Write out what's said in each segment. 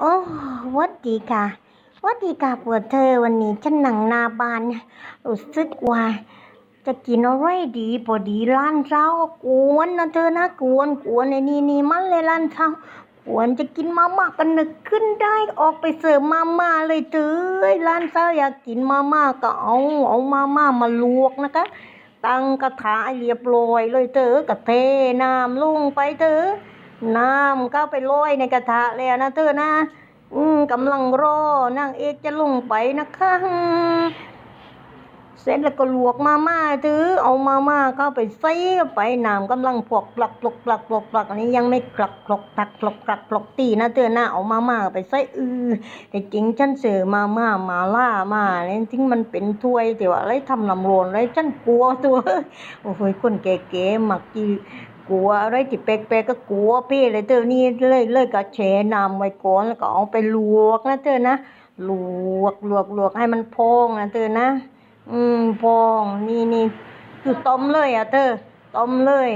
โอ้วัดดีค่ะวัดดีค่ะปวดเธอวันนี้ฉันหนังนาบานรู้สึกว่า จะกินอะไรดีพอดีร้านเช้ากวนนะเธอนะกวนกวนไอ้นี่นี่มันเลยร้านเช้ากวนจะกินมาม่ากันนึกขึ้นได้ออกไปเสิร์ฟมาม่าเลยเธอเอ้ยร้านเช้าอยากกินมาม่าก็เอาเอามาม่ามาลวกนะคะ ตั้งกระทะเรียบร้อยเลยเธอกระเทน้ำลงไปเธอ น้ำก็ไปลอยในกระทะแล้วนะเธอนะ อืมกำลังรอนางเอกจะลงไปนะคะเสร็จแล้วก็ลวกมาม่าถือเอามาม่าเข้าไปใส่เข้าไปน้ำกำลังพวกปลักปลกปลักปลกปลักอันนี้ยังไม่กลักปลกปลักปลกปลักปลกตีนะเธอนะเอามาม่าไปใส่อือแต่จริงฉันเสือมาม่ามาล่ามาเนี่ยจริงมันเป็นถ้วยแต่ว่าอะไรทำลำโรนอะไรฉันกลัวตัวโอ้โหคนแก่ๆมักจี กลัวอะไรที่แปลกๆก็กลัวพี่เลยเธอนี่เลยเลยก็แช่น้ำไว้ก่อนแล้วก็เอาไปลวกนะเธอนะลวกลวกลวกให้มันพองนะเธอนะ อืมพองนี่นี่คือต้มเลยอะเธอต้มเลย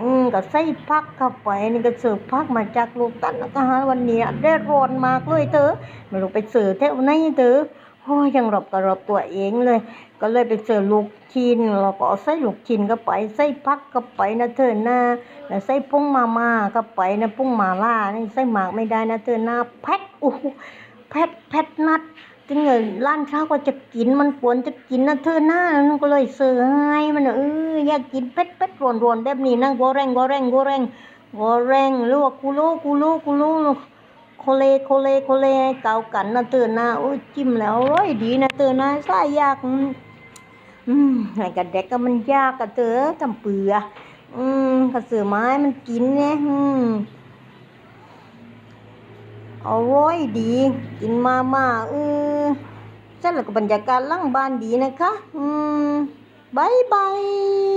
อืมก็ใส่พักเข้าไปนี่ก็เสิร์ฟพักมาจากลูกตันแล้วก็หาวันนี้ได้ร้อนมากเลยเธอไม่รู้ไปเสิร์ฟแถวไหนเธอ โอ้ยยังรบกับรบตัวเองเลย ก็เลยไปเสิร์ฟลูกชิ้นแล้วก็เอาใส่ลูกชิ้นเข้าไปใส่พักเข้าไปนะเธอหน้าแล้วใส่ปุ้งมาม่าเข้าไปนะปุ้งมาล่านี่ใส่หมากไม่ได้นะเธอหน้าแพ็คโอ้โหแพ็คแพ็คนัดจึงเงินร้านเช้าก็จะกินมันปวนจะกินนะเธอหน้ามันก็เลยเสือให้มันเอออยากกินเป็ดเป็ดรวนรวนแบบนี้นะกัวแรงกัวแรงกัวแรงกัวแรงหรือว่ากูโลกูโลกู โคเลโคเลโคเลเกากันนะเธอหน้าโอ้ยจิ้มแล้วอร่อยดีนะเธอหน้าสายยากอืมไอ้กับเด็กก็มันยากกับเธอจำเปืออืมกระเสือไม้มันกินเนี่ยอืมอร่อยดี กินมามาเออเสร็จแล้วก็บรรยากาศล่างบ้านดีนะคะ อืมบายบาย